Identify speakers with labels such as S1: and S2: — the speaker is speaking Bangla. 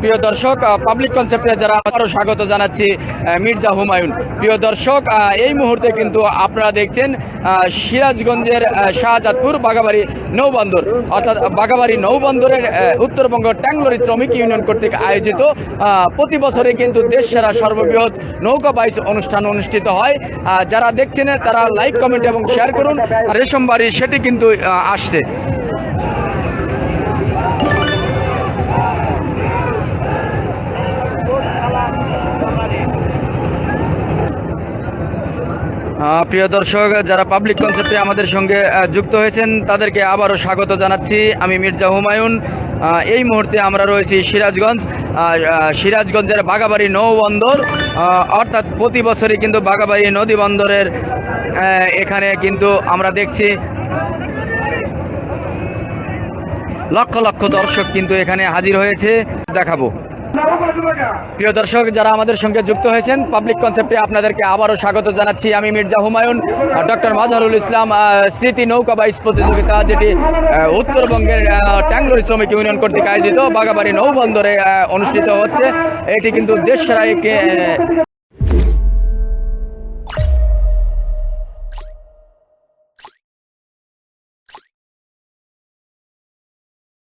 S1: প্রিয় দর্শক পাবলিক কনসেপ্টে যারা আবারও স্বাগত জানাচ্ছি মির্জা হুমায়ুন। প্রিয় দর্শক এই মুহূর্তে কিন্তু আপনারা দেখছেন সিরাজগঞ্জের শাহজাদপুর বাগাবাড়ি নৌবন্দর। অর্থাৎ বাগাবাড়ি নৌবন্দরের উত্তরবঙ্গ ট্যাংলরি শ্রমিক ইউনিয়ন কর্তৃক আয়োজিত প্রতি বছরে কিন্তু দেশ সেরা সর্ববৃহৎ নৌকা বাইচ অনুষ্ঠান অনুষ্ঠিত হয়। যারা দেখছেন, তারা লাইক কমেন্ট এবং শেয়ার করুন। রেশমবাড়ি সেটি কিন্তু আসছে। প্রিয় দর্শক, যারা পাবলিক কনসেপ্টে আমাদের সঙ্গে যুক্ত হয়েছেন, তাদেরকে আবারও স্বাগত জানাচ্ছি। আমি মির্জা হুমায়ুন। এই মুহূর্তে আমরা রয়েছি সিরাজগঞ্জ। সিরাজগঞ্জের বাগাবাড়ি নৌবন্দর অর্থাৎ প্রতি বছরই কিন্তু বাগাবাড়ি নদী বন্দরের এখানে কিন্তু আমরা দেখছি লক্ষ লক্ষ দর্শক কিন্তু এখানে হাজির হয়েছে। দেখাবো। প্রিয় দর্শক, যারা আমাদের সঙ্গে যুক্ত হয়েছেন পাবলিক কনসেপ্টে আপনাদেরকে আবারও স্বাগত জানাচ্ছি। আমি মির্জা হুমায়ুন ডক্টর মাজহারুল ইসলাম স্মৃতি নৌকা বাইস প্রতিযোগিতা, যেটি উত্তরবঙ্গের ট্যাংলোরি শ্রমিক ইউনিয়ন কর্তৃক আয়োজিত বাগাবাড়ি নৌবন্দরে অনুষ্ঠিত হচ্ছে। এটি কিন্তু দেশ সেরা